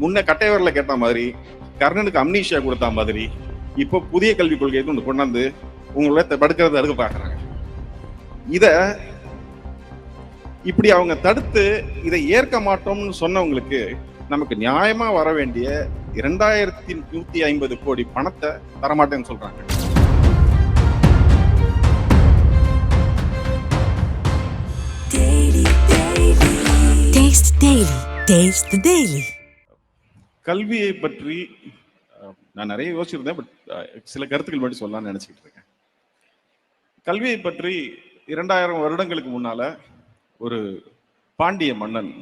முன்ன கட்டையவரில் கேட்ட மாதிரி கர்ணனுக்கு அம்னீஷியா கொடுத்த மாதிரி இப்போ புதிய கல்விக் கொள்கையை கொண்டு கொண்டாந்து உங்களை தடுக்கிறத தடுக்க பார்க்குறாங்க இதை இப்படி அவங்க தடுத்து இதை ஏற்க மாட்டோம்னு சொன்னவங்களுக்கு நமக்கு நியாயமா வர வேண்டிய இரண்டாயிரத்தி நூத்தி ஐம்பது கோடி பணத்தை தரமாட்டேன்னு சொல்றாங்க Taste Daily. Taste the Daily. கல்வியை பற்றி நான் நிறைய யோசிச்சிருந்தேன் பட் சில கருத்துக்கள் மட்டும் சொல்லலாம்னு நினச்சிக்கிட்டு இருக்கேன். கல்வியை பற்றி இரண்டாயிரம் வருடங்களுக்கு முன்னால ஒரு பாண்டிய மன்னன்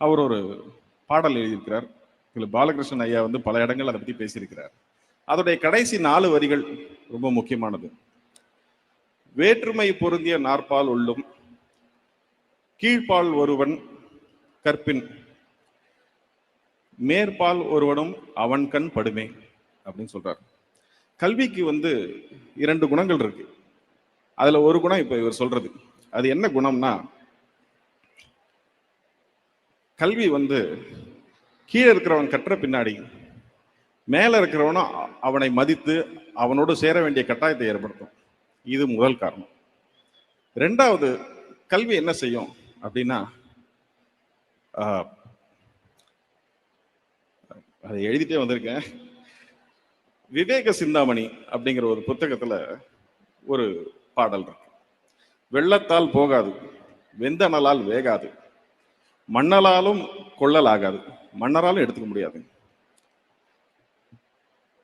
அவர் ஒரு பாடல் எழுதியிருக்கிறார். திரு. பாலகிருஷ்ணன் ஐயா வந்து பல இடங்கள் அதை பற்றி பேசியிருக்கிறார். அதோடைய கடைசி நாலு வரிகள் ரொம்ப முக்கியமானது. வேற்றுமை பொருந்திய நாற்பால் உள்ளும் கீழ்ப்பால் ஒருவன் கற்பின் மேற்பால் ஒருவனும் அவன் கண் படுமே அப்படின்னு சொல்றார். கல்விக்கு வந்து இரண்டு குணங்கள் இருக்கு. அதுல ஒரு குணம் இப்ப இவர் சொல்றது. அது என்ன குணம்னா கல்வி வந்து கீழே இருக்கிறவன் கற்ற பின்னாடி மேலே இருக்கிறவனும் அவனை மதித்து அவனோடு சேர வேண்டிய கட்டாயத்தை ஏற்படுத்தும். இது முதல் காரணம். ரெண்டாவது கல்வி என்ன செய்யும் அப்படின்னா அதை எழுதிட்டே வந்திருக்கேன். விவேக சிந்தாமணி அப்படிங்கிற ஒரு புத்தகத்துல ஒரு பாடல் இருக்கு. வெள்ளத்தால் போகாது வெந்தனலால் வேகாது மண்ணலாலும் கொள்ளலாகாது மன்னராலும் எடுத்துக்க முடியாது.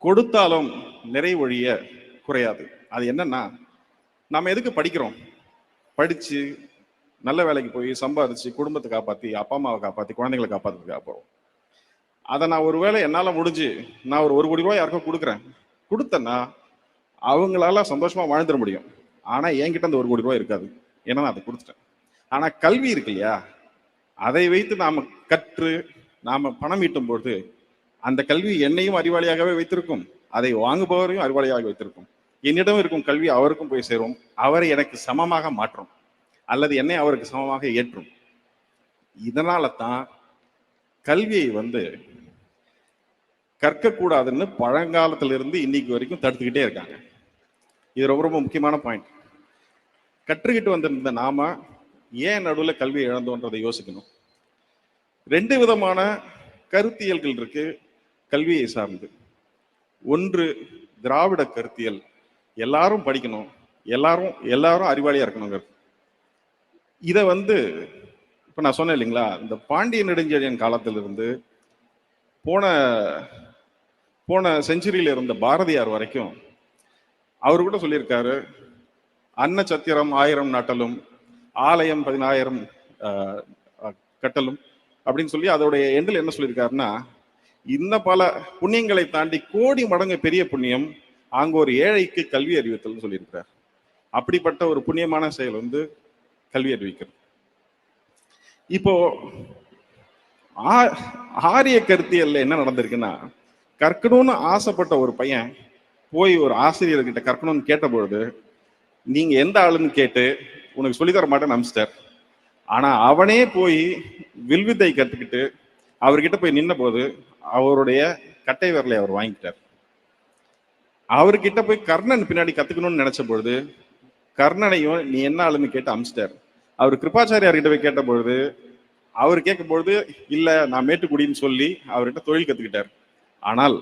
கொடுத்தாலும் நிறைவொழிய குறையாது. அது என்னன்னா நம்ம எதுக்கு படிக்கிறோம்? படிச்சு நல்ல வேலைக்கு போய் சம்பாதிச்சு குடும்பத்தை காப்பாற்றி அப்பா அம்மாவை காப்பாற்றி குழந்தைங்களை காப்பாற்றுறதுக்காக போகிறோம் அதை நான் ஒருவேளை என்னால் முடிஞ்சு நான் ஒரு ஒரு கோடி ரூபாய் யாருக்கும் கொடுக்குறேன். கொடுத்தேன்னா அவங்களால சந்தோஷமாக வாழ்ந்துட முடியும். ஆனால் என்கிட்ட அந்த ஒரு கோடி ரூபாய் இருக்காது. ஏன்னா நான் அதை கொடுத்துட்டேன். ஆனால் கல்வி இருக்கு இல்லையா? அதை வைத்து நாம் கற்று நாம் பணம் ஈட்டும் பொழுது அந்த கல்வி என்னையும் அறிவாளியாகவே வைத்திருக்கும். அதை வாங்குபவரையும் அறிவாளியாக வைத்திருக்கும். என்னிடம் இருக்கும் கல்வி அவருக்கும் போய் சேரும். அவரை எனக்கு சமமாக மாற்றும். அல்லது என்னை அவருக்கு சமமாக ஏற்றும். இதனால தான் கல்வியை வந்து கற்கக்கூடாதுன்னு பழங்காலத்திலிருந்து இன்னைக்கு வரைக்கும் தடுத்துக்கிட்டே இருக்காங்க. இது ரொம்ப ரொம்ப முக்கியமான பாயிண்ட் கற்றுக்கிட்டு வந்திருந்த நாம ஏன் நடுவில் கல்வி இழந்தோன்றதை யோசிக்கணும். ரெண்டு விதமான கருத்தியல்கள் இருக்கு கல்வியை சார்ந்து. ஒன்று திராவிட கருத்தியல். எல்லாரும் படிக்கணும். எல்லாரும் எல்லாரும் அறிவாளியா இருக்கணுங்கிறது. இதை வந்து இப்போ நான் சொன்னேன் இல்லைங்களா இந்த பாண்டிய நெடுஞ்செழியன் காலத்திலிருந்து போன போன செஞ்சுரியில் இருந்த பாரதியார் வரைக்கும் அவர் கூட சொல்லியிருக்காரு அன்ன சத்திரம் ஆயிரம் நாட்டலும் ஆலயம் பதினாயிரம் கட்டலும் அப்படின்னு சொல்லி அதோடைய எண்டில் என்ன சொல்லியிருக்காருன்னா இந்த பல புண்ணியங்களை தாண்டி கோடி மடங்கு பெரிய புண்ணியம் அங்கே ஒரு ஏழைக்கு கல்வி அறிவித்தல்னு சொல்லியிருக்கிறார். அப்படிப்பட்ட ஒரு புண்ணியமான செயல் வந்து கல்வி அறிவிக்கிறது. இப்போ ஆ- ஆரிய கருத்தியல்ல என்ன நடந்திருக்குன்னா கற்கணும்னு ஆசைப்பட்ட ஒரு பையன் போய் ஒரு ஆசிரியர்கிட்ட கற்கணும்னு கேட்டபொழுது நீங்க எந்த ஆளுன்னு கேட்டு உனக்கு சொல்லித் தர அம்ஸ்டர் ஆனா அவனே போய் வில்வித்தை கத்துக்கிட்டு அவர்கிட்ட போய் நின்ன போது அவருடைய கட்டை விரலை அவர் வாங்கிட்டார் அவர்கிட்ட போய் கர்ணன் பின்னாடி கத்துக்கணும்னு நினைச்ச பொழுது கர்ணனையும் நீ என்ன ஆளுன்னு கேட்டு அமிச்சிட்டார் அவர் கிருபாச்சாரியார் கிட்ட போய் கேட்ட பொழுது அவர் கேட்கும் பொழுது இல்ல நான் மேட்டுக்குடின்னு சொல்லி அவர்கிட்ட தொழில் கத்துக்கிட்டார். ஆனால்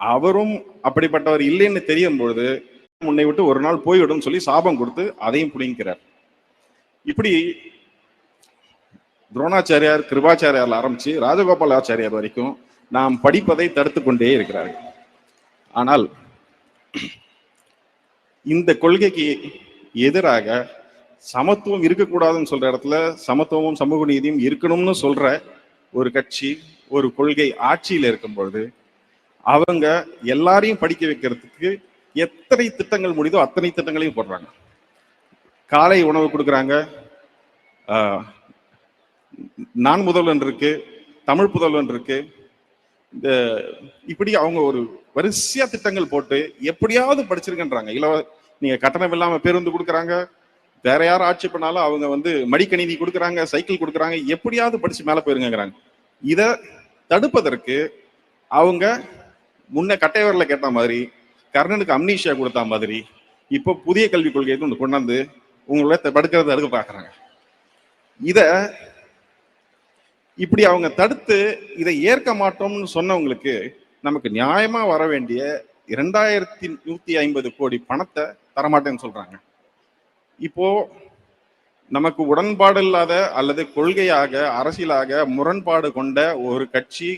அவரும் அப்படிப்பட்டவர் இல்லைன்னு தெரியும் பொழுது முன்னை விட்டு ஒரு நாள் போய்விடும் சொல்லி சாபம் கொடுத்து அதையும் புடிங்கிறார் இப்படி துரோணாச்சாரியார் கிருபாச்சாரியார்ல ஆரம்பிச்சு ராஜகோபாலாச்சாரியார் வரைக்கும் நாம் படிப்பதை தடுத்து கொண்டே இருக்கிறார்கள். ஆனால் இந்த கொள்கைக்கு எதிராக சமத்துவம் இருக்கக்கூடாதுன்னு சொல்ற இடத்துல சமத்துவமும் சமூக நீதியும் இருக்கணும்னு சொல்ற ஒரு கட்சி ஒரு கொள்கை ஆட்சியில் இருக்கும் பொழுது அவங்க எல்லாரையும் படிக்க வைக்கிறதுக்கு எத்தனை திட்டங்கள் முடியுதோ அத்தனை திட்டங்களையும் போடுறாங்க. காலை உணவு கொடுக்குறாங்க. நான் முதல்வன் இருக்கு தமிழ் புதல்வன் இருக்கு. இந்த இப்படி அவங்க ஒரு வரிசையா திட்டங்கள் போட்டு எப்படியாவது படிச்சிருக்கன்றாங்க இலவ நீங்க கட்டணம் இல்லாம பேருந்து கொடுக்குறாங்க. வேற யாரும் ஆட்சி பண்ணாலும் அவங்க வந்து மடிக்கணினி கொடுக்குறாங்க சைக்கிள் கொடுக்குறாங்க எப்படியாவது படிச்சு மேலே போயிருங்கிறாங்க இதை தடுப்பதற்கு அவங்க முன்ன கட்டையவரில் கேட்ட மாதிரி கர்ணனுக்கு அம்னீஷியா கொடுத்த மாதிரி இப்போ புதிய கல்விக் கொள்கையை ஒன்று கொண்டாந்து உங்களை தடுக்கிறத தடுக்க பார்க்குறாங்க. இதை இப்படி அவங்க தடுத்து இதை ஏற்க மாட்டோம்னு சொன்னவங்களுக்கு நமக்கு நியாயமாக வர வேண்டிய இரண்டாயிரத்தி நூற்றி ஐம்பது கோடி பணத்தை தரமாட்டேன்னு சொல்கிறாங்க இப்போ நமக்கு உடன்பாடு இல்லாத அல்லது கொள்கையாக அரசியலாக முரண்பாடு கொண்ட ஒரு கட்சி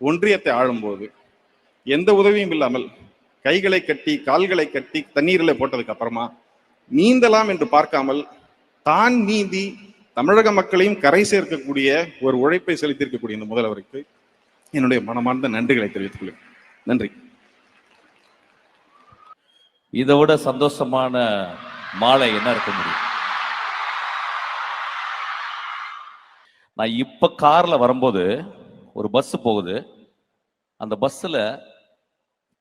ஒன்றியத்தை ஆளும்போது எந்த உதவியும் இல்லாமல் கைகளை கட்டி கால்களை கட்டி தண்ணீரில் போட்டதுக்கு அப்புறமா நீந்தலாம் என்று பார்க்காமல் தான் நீந்தி தமிழக மக்களையும் கரை சேர்க்கக்கூடிய ஒரு உழைப்பை செலுத்தியிருக்கக்கூடிய இந்த முதல்வருக்கு என்னுடைய மனமார்ந்த நன்றிகளை தெரிவித்துக் கொள்கிறேன். நன்றி. இதை விட சந்தோஷமான மாலை என்ன இருக்க முடியும்? நான் இப்ப கார்ல வரும்போது ஒரு பஸ் போகுது. அந்த பஸ்ல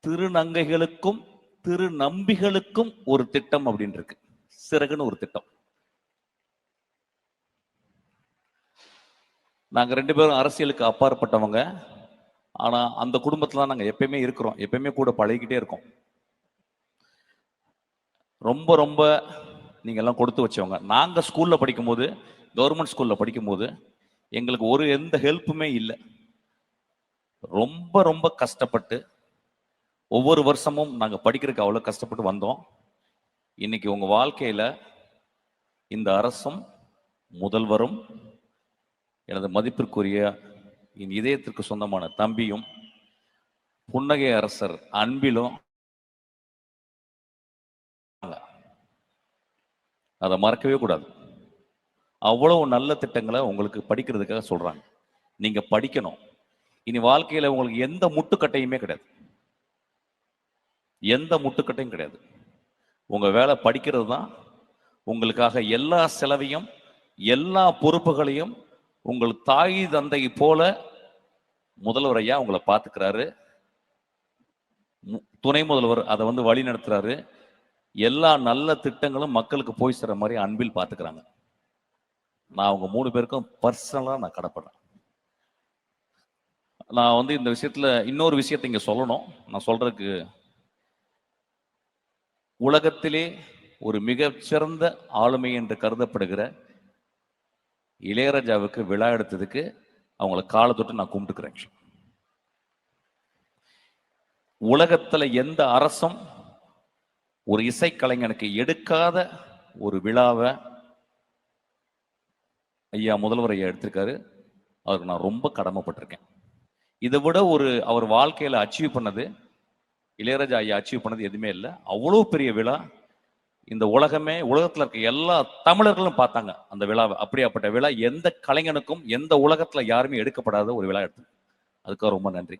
திருநங்கைகளுக்கும் திருநம்பிகளுக்கும் ஒரு திட்டம் அப்படின்னு இருக்கு. சிறகுன்னு ஒரு திட்டம். நாங்க ரெண்டு பேரும் அரசியலுக்கு அப்பாற்பட்டவங்க. ஆனா அந்த குடும்பத்துல தான் நாங்க எப்பயுமே இருக்கிறோம். எப்பயுமே கூட பழகிக்கிட்டே இருக்கோம். ரொம்ப ரொம்ப நீங்க எல்லாம் கொடுத்து வச்சவங்க. நாங்கள் ஸ்கூலில் படிக்கும்போது கவர்மெண்ட் ஸ்கூலில் படிக்கும்போது எங்களுக்கு ஒரு எந்த ஹெல்ப்புமே இல்லை. ரொம்ப ரொம்ப கஷ்டப்பட்டு ஒவ்வொரு வருஷமும் நாங்கள் படிக்கிறதுக்கு அவ்வளோ கஷ்டப்பட்டு வந்தோம். இன்னைக்கு உங்கள் வாழ்க்கையில் இந்த அரசும் முதல்வரும் எனது மதிப்பிற்குரிய என் இதயத்திற்கு சொந்தமான தம்பியும் புன்னகை அரசர் அன்பிலும் அதை மறக்கவே கூடாது. அவ்வளவு நல்ல திட்டங்களை உங்களுக்கு படிக்கிறதுக்காக சொல்றாங்க. நீங்கள் படிக்கணும். இனி வாழ்க்கையில உங்களுக்கு எந்த முட்டுக்கட்டையுமே கிடையாது. எந்த முட்டுக்கட்டையும் கிடையாது. உங்க வேலை படிக்கிறது தான். உங்களுக்காக எல்லா செலவையும் எல்லா பொறுப்புகளையும் உங்கள் தாய் தந்தை போல முதல்வர் ஐயா உங்களை பார்த்துக்கிறாரு. துணை முதல்வர் அதை வந்து வழி நடத்துறாரு. எல்லா நல்ல திட்டங்களும் மக்களுக்கு போய் சேர மாதிரி அன்பில் பார்த்துக்கிறாங்க நான் அவங்க மூணு பேருக்கும் பர்சனலாக நான் கடப்படுறேன். நான் வந்து இந்த விஷயத்துல இன்னொரு விஷயத்தை இங்கே சொல்லணும். நான் சொல்றதுக்கு உலகத்திலே ஒரு மிகச்சிறந்த ஆளுமை என்று கருதப்படுகிற இளையராஜாவுக்கு விழா எடுத்ததுக்கு அவங்கள காலை தொட்டு நான் கும்பிட்டுக்கிறேன். உலகத்துல எந்த அரசும் ஒரு இசைக்கலைஞனுக்கு எடுக்காத ஒரு விழாவை ஐயா முதல்வர் ஐயா எடுத்திருக்காரு. அவருக்கு நான் ரொம்ப கடமைப்பட்டிருக்கேன். இதை விட ஒரு அவர் வாழ்க்கையில அச்சீவ் பண்ணது இளையராஜா ஐயா அச்சீவ் பண்ணது எதுவுமே இல்லை. அவ்வளோ பெரிய விழா. இந்த உலகமே உலகத்தில் இருக்க எல்லா தமிழர்களும் பார்த்தாங்க அந்த விழாவை. அப்படியாப்பட்ட விழா. எந்த கலைஞனுக்கும் எந்த உலகத்தில் யாருமே எடுக்கப்படாத ஒரு விழா எடுத்து அதுக்காக ரொம்ப நன்றி.